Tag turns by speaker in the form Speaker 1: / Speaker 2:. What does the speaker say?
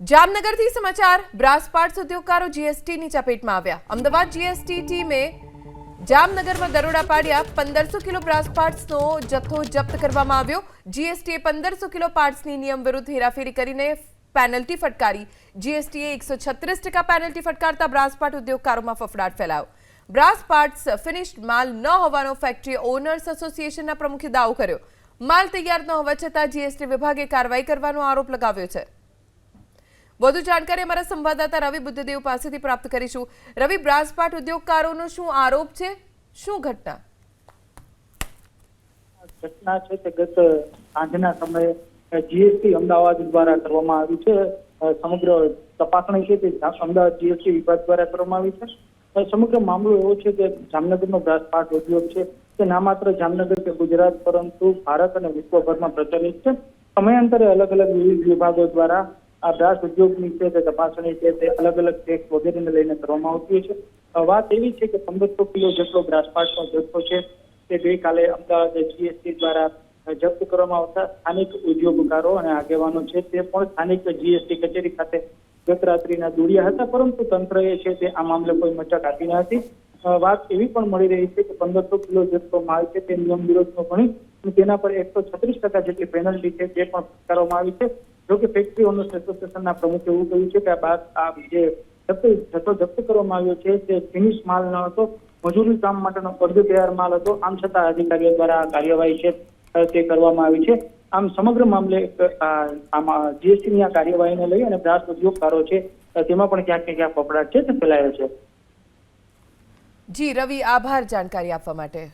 Speaker 1: જામનગરથી સમાચાર, brass parts ઉદ્યોગકારો જીએસટીની ચપેટમાં આવ્યા. અમદાવાદ જીએસટી ટીમે જામનગરમાં દરોડા પાડ્યા. પંદરસો કિલો બ્રાસ પાર્ટ્સનો જથ્થો જપ્ત કરવામાં આવ્યો. જીએસટીએ પંદરસો કિલો પાર્ટ્સની નિયમ વિરુદ્ધ હેરાફેરી કરીને પેનલ્ટી ફટકારી. જીએસટીએ એકસો છત્રીસ ટકા પેનલ્ટી ફટકારતા બ્રાસ પાર્ટ ઉદ્યોગકારોમાં ફફડાટ ફેલાયો. બ્રાસ પાર્ટ્સ ફિનિશ્ડ માલ ન હોવાનો ફેક્ટરી ઓનર્સ એસોસિએશનના પ્રમુખે દાવો કર્યો. માલ તૈયાર ન હોવા છતાં જીએસટી વિભાગે કાર્યવાહી કરવાનો આરોપ લગાવ્યો છે. વધુ જાણકારી અમારા સંવાદદાતા રવિ બુદ્ધદેવ પાસેથી પ્રાપ્ત કરીશું. રવિ, બ્રાસપાટ ઉદ્યોગકારોનો શું આરોપ છે? શું ઘટના?
Speaker 2: ઘટના છે તે ગત સાંજના સમયે જીએસટી અમદાવાદ દ્વારા કરવામાં આવી છે. સમગ્ર તપાસણી છે તે અમદાવાદ જીએસટી વિભાગ દ્વારા કરવામાં આવી છે. સમગ્ર મામલો એવો છે કે જામનગરનો બ્રાસપાટ ઉદ્યોગ છે તે ના માત્ર જામનગર કે ગુજરાત, પરંતુ ભારત અને વિશ્વભરમાં પ્રચલિત છે. સમયાંતરે અલગ અલગ વિવિધ વિભાગો દ્વારા બ્રાસ ઉદ્યોગની છે તે તપાસણી છે તે અલગ અલગ ટેક્સ વગેરેને લઈને કરવામાં આવતી છે. વાત એવી છે કે પંદરસો કિલો જેટલો ગ્રાસપાટનો જથ્થો છે તે ગઈકાલે અમદાવાદ જીએસટી દ્વારા જપ્ત કરવામાં આવતા સ્થાનિક ઉદ્યોગકારો અને આગેવાનો છે તે પણ સ્થાનિક જીએસટી કચેરી ખાતે ગત રાત્રિના દોડ્યા હતા. પરંતુ તંત્રએ છે તે આ મામલે કોઈ મચક આપી ન હતી. વાત એવી પણ મળી રહી છે કે પંદરસો કિલો જેટલો માલ છે તે નિયમ વિરોધનો ગણી તેના પર એકસો છત્રીસ ટકા જેટલી પેનલ્ટી છે તે પણ ફટકારવામાં આવી છે. જો કે ફેક્ટરી ઓનર્સ એસોસિએશનના પ્રમુખે એવું કહ્યું છે કે આ બાદ આ જે જથ્થો જપ્ત કરવામાં આવ્યો છે તે ફિનિશ માલ ન હતો, મજૂરી કામ માટેનો અડધો તૈયાર માલ હતો. આમ છતાં અધિકારીઓ દ્વારા કાર્યવાહી છે તે કરવામાં આવી છે. આમ સમગ્ર મામલે આમાં જીએસટીની આ કાર્યવાહીને લઈ અને બ્રાસ ઉદ્યોગકારો છે તેમાં પણ ક્યાંક ને ક્યાંક પકડાટ છે તે ફેલાયો છે.
Speaker 1: જી, રવિ, આભાર જાણકારી આપવા માટે.